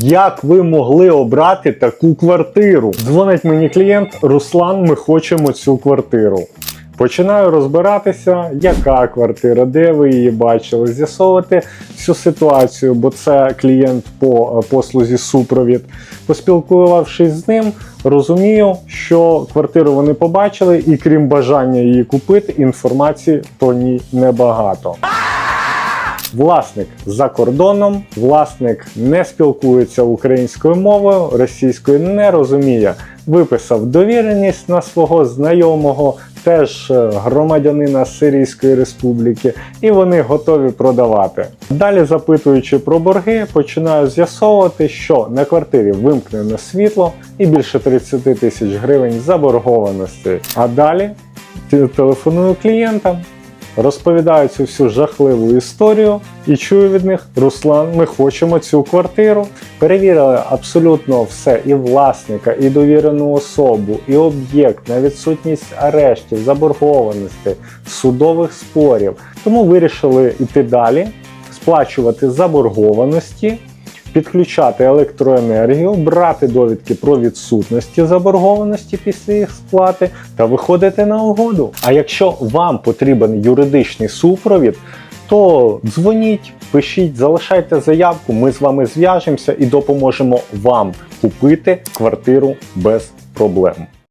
Як ви могли обрати таку квартиру? Дзвонить мені клієнт Руслан, ми хочемо цю квартиру. Починаю розбиратися, яка квартира, де ви її бачили, з'ясовувати всю ситуацію, бо це клієнт по е, послузі супровід. Поспілкувавшись з ним, розумію, що квартиру вони побачили, і крім бажання її купити, інформації про ній небагато. Власник за кордоном, власник не спілкується українською мовою, російською не розуміє. Виписав довіреність на свого знайомого, теж е, громадянина Сирійської республіки, і вони готові продавати. Далі, запитуючи про борги, починаю з'ясовувати, що на квартирі вимкнено світло і більше 30 тисяч гривень заборгованості. А далі телефоную клієнтам, розповідаю цю всю жахливу історію і чую від них: Руслан, ми хочемо цю квартиру. Перевірили абсолютно все: і власника, і довірену особу, і об'єкт на відсутність арештів, заборгованостей, судових спорів. Тому вирішили йти далі, сплачувати заборгованості. Підключати електроенергію, брати довідки про відсутності заборгованості після їх сплати та виходити на угоду. А якщо вам потрібен юридичний супровід, то дзвоніть, пишіть, залишайте заявку, ми з вами зв'яжемося і допоможемо вам купити квартиру без проблем.